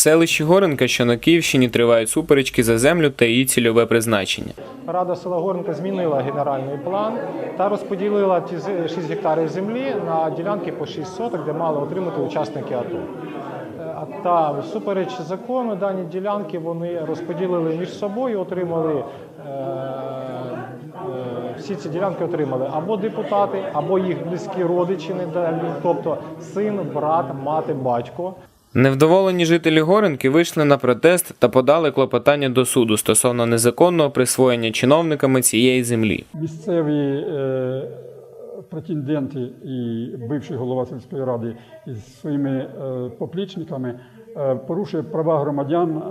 селищі Горенка, що на Київщині тривають суперечки за землю та її цільове призначення. Рада села Горенка змінила генеральний план та розподілила ті з- 6 гектарів землі на ділянки по 6 соток, де мали отримати учасники АТО. Е, Та всупереч закону дані ділянки вони розподілили між собою, отримали е, е, всі ці ділянки отримали або депутати, або їх близькі родичі недалі, тобто син, брат, мати, батько. Невдоволені жителі Горенки вийшли на протест та подали клопотання до суду стосовно незаконного присвоєння чиновниками цієї землі. місцеві е, претенденти і бивший голова сільської ради із своїми е, поплічниками е, порушує права громадян е,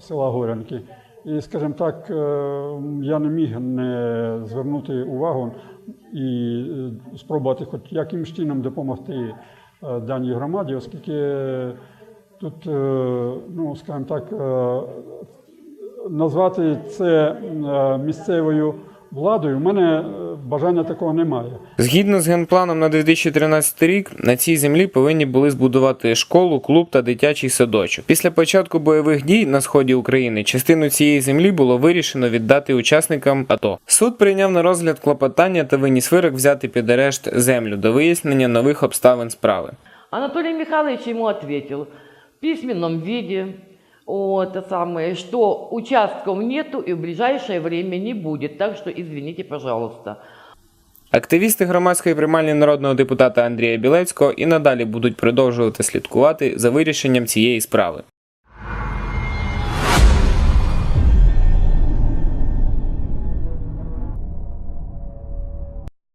села Горянки. І, скажімо так, е, я не міг не звернути увагу і е, спробувати хоч якимось чином допомогти е, даній громаді, оскільки тут, е, ну, скажімо так, е, назвати це е, місцевою владою, у мене бажання такого немає. Згідно з генпланом на 2013 рік, на цій землі повинні були збудувати школу, клуб та дитячий садочок. Після початку бойових дій на сході України частину цієї землі було вирішено віддати учасникам АТО. Суд прийняв на розгляд клопотання та виніс вирок взяти під арешт землю до вияснення нових обставин справи. Анатолий Михайлович ему ответил в письменном виде, вот, это самое, что участков нету и в ближайшее время не будет, так что извините, пожалуйста. Активісти громадської приймальні народного депутата Андрія Білецького і надалі будуть продовжувати слідкувати за вирішенням цієї справи.